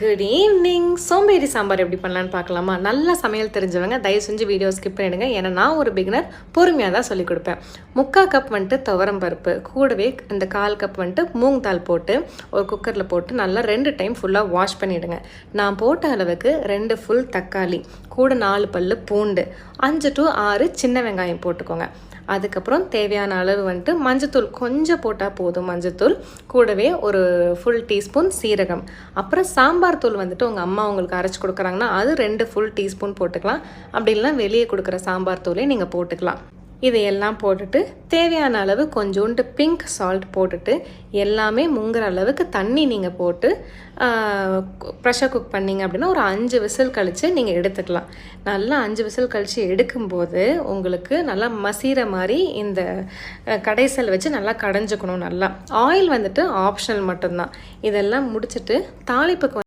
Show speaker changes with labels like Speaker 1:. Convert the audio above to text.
Speaker 1: Good evening சோம்பேறி சாம்பார் எப்படி பண்ணலான்னு பார்க்கலாமா? நல்லா சமையல் தெரிஞ்சவங்க தயவு செஞ்சு வீடியோ ஸ்கிப் பண்ணிடுங்க. ஏன்னா நான் ஒரு பிகினர் பொறுமையாக தான் சொல்லிக் கொடுப்பேன். முக்கால் கப் வந்துட்டு துவரம் பருப்பு கூடவே இந்த கால் கப் வந்துட்டு மூங் தால் போட்டு ஒரு குக்கரில் போட்டு நல்லா ரெண்டு டைம் ஃபுல்லாக வாஷ் பண்ணிவிடுங்க நான் போட்ட அளவுக்கு ரெண்டு ஃபுல் தக்காளி கூட நாலு பல் பூண்டு அஞ்சு டு ஆறு சின்ன வெங்காயம் போட்டுக்கோங்க. அதுக்கப்புறம் தேவையான அளவு வந்துட்டு மஞ்சத்தூள் கொஞ்சம் போட்டால் போதும் மஞ்சத்தூள். கூடவே ஒரு ஃபுல் டீஸ்பூன் சீரகம். அப்புறம் சாம்பார் தூள் வந்துட்டு உங்கள் அம்மா உங்களுக்கு அரைச்சி கொடுக்குறாங்கன்னா அது ரெண்டு ஃபுல் டீஸ்பூன் போட்டுக்கலாம். அப்படி இல்லைனா வெளியே கொடுக்குற சாம்பார் தூளே நீங்கள் போட்டுக்கலாம். இதையெல்லாம் போட்டுட்டு தேவையான அளவு கொஞ்சோண்டு பிங்க் சால்ட் போட்டுட்டு எல்லாமே முங்குற அளவுக்கு தண்ணி நீங்கள் போட்டு ப்ரெஷர் குக் பண்ணிங்க அப்படின்னா ஒரு அஞ்சு விசில் கழித்து நீங்கள் எடுத்துக்கலாம். நல்லா அஞ்சு விசில் கழித்து எடுக்கும்போது உங்களுக்கு நல்லா மசிகிற மாதிரி இந்த கடைசல் வச்சு நல்லா கடைஞ்சிக்கணும் நல்லா. ஆயில் வந்துட்டு ஆப்ஷனல் மட்டும்தான். இதெல்லாம் முடிச்சுட்டு தாளிப்புக்கு